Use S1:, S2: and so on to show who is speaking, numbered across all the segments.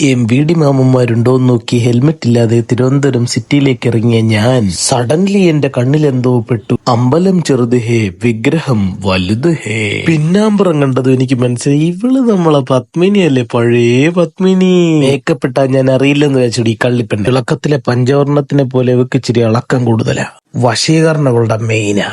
S1: M V D മാമന്മാരുണ്ടോ നോക്കി helmet ഇല്ലാതെ തിരുവനന്തപുരം സിറ്റിയിലേക്ക് ഇറങ്ങിയ ഞാൻ സഡൻലി എന്റെ കണ്ണിൽ എന്തോ പെട്ടു. അമ്പലം ചെറുത് ഹേ വിഗ്രഹം വലുത് ഹേ. പിന്നാമ്പുറം കണ്ടതും എനിക്ക് മനസ്സിലായി ഇവൾ നമ്മളെ പത്മിനി അല്ലേ? പഴയ പത്മിനി. മേക്കപ്പെട്ട ഞാൻ അറിയില്ലെന്ന് വെച്ചടി കള്ളിപ്പൻ തിളക്കത്തിലെ പഞ്ചവർണത്തിനെ പോലെ ഇവക്ക് ഇച്ചിരി ഇളക്കം കൂടുതലാ. വശീകരണകളുടെ മെയിനാ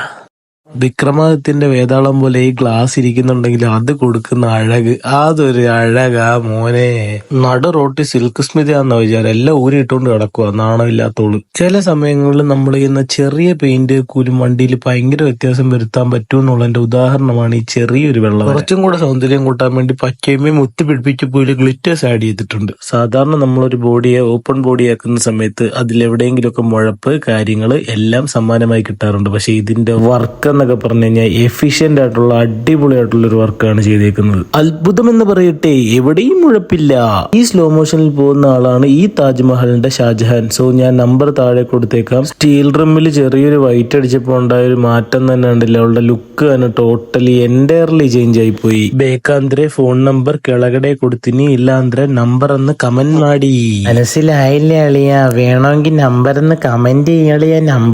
S1: വിക്രമാദിത്യന്റെ വേതാളം പോലെ ഈ ഗ്ലാസ് ഇരിക്കുന്നുണ്ടെങ്കിൽ അത് കൊടുക്കുന്ന അഴക്. അതൊരു അഴകാ മോനെ. നട റോട്ടി സിൽക്ക് സ്മിതയാന്ന വിചാരം. എല്ലാം ഊരിയിട്ടുകൊണ്ട് കിടക്കുക നാണമില്ലാത്തോൾ. ചില സമയങ്ങളിൽ നമ്മൾ ചെയ്യുന്ന ചെറിയ പെയിന്റ് കൂലും വണ്ടിയിൽ ഭയങ്കര വ്യത്യാസം വരുത്താൻ പറ്റും ഉദാഹരണമാണ് ഈ ചെറിയൊരു വെള്ളം കുറച്ചും കൂടെ സൗന്ദര്യം കൂട്ടാൻ വേണ്ടി പക്കയുമേ മുത്തി പിടിപ്പിച്ച് പോയി ഗ്ലിറ്റേഴ്സ് ആഡ് ചെയ്തിട്ടുണ്ട്. സാധാരണ നമ്മളൊരു ബോഡിയെ ഓപ്പൺ ബോഡി ആക്കുന്ന സമയത്ത് അതിലെവിടെയെങ്കിലുമൊക്കെ മുഴപ്പ് കാര്യങ്ങൾ എല്ലാം സമ്മാനമായി കിട്ടാറുണ്ട്. പക്ഷെ ഇതിന്റെ വർക്ക് എന്നൊക്കെ പറഞ്ഞു കഴിഞ്ഞാൽ എഫിഷ്യന്റ് ആയിട്ടുള്ള അടിപൊളിയായിട്ടുള്ള ഒരു വർക്കാണ് ചെയ്തേക്കുന്നത്. അത്ഭുതം എന്ന് പറയട്ടെ എവിടെയും മുഴപ്പില്ല ഈ സ്ലോ മോഷനിൽ പോകുന്ന ആളാണ് ഈ താജ്മഹലിന്റെ ഷാജഹാൻ. സോ ഞാൻ നമ്പർ താഴെ കൊടുത്തേക്കാം. സ്റ്റീൽ ഡ്രമ്മിൽ ചെറിയൊരു വൈറ്റ് അടിച്ചപ്പോൾ ഉണ്ടായ ഒരു മാറ്റം തന്നെ ഉണ്ടല്ലോ അവളുടെ ലുക്ക് തന്നെ ടോട്ടലി എന്റയർലി ചേഞ്ച് ആയി പോയി ബേക്കാന്തരെ ഫോൺ നമ്പർ കിളകടെ കൊടുത്തിനി ഇല്ലാന്തര നമ്പർ എന്ന് കമന്റ് മാടി. മനസ്സിലായില്ലേ അളിയ? വേണമെങ്കിൽ നമ്പർ എന്ന് കമന്റ് ചെയ്യളിയ നമ്പർ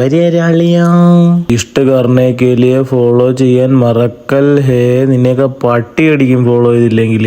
S1: ഇഷ്ടകാരനെ കെ ഫോളോ ചെയ്യാൻ മറക്കൽ. ഹേ നിന്നെയൊക്കെ പട്ടി അടിക്കും ഫോളോ ചെയ്തില്ലെങ്കിൽ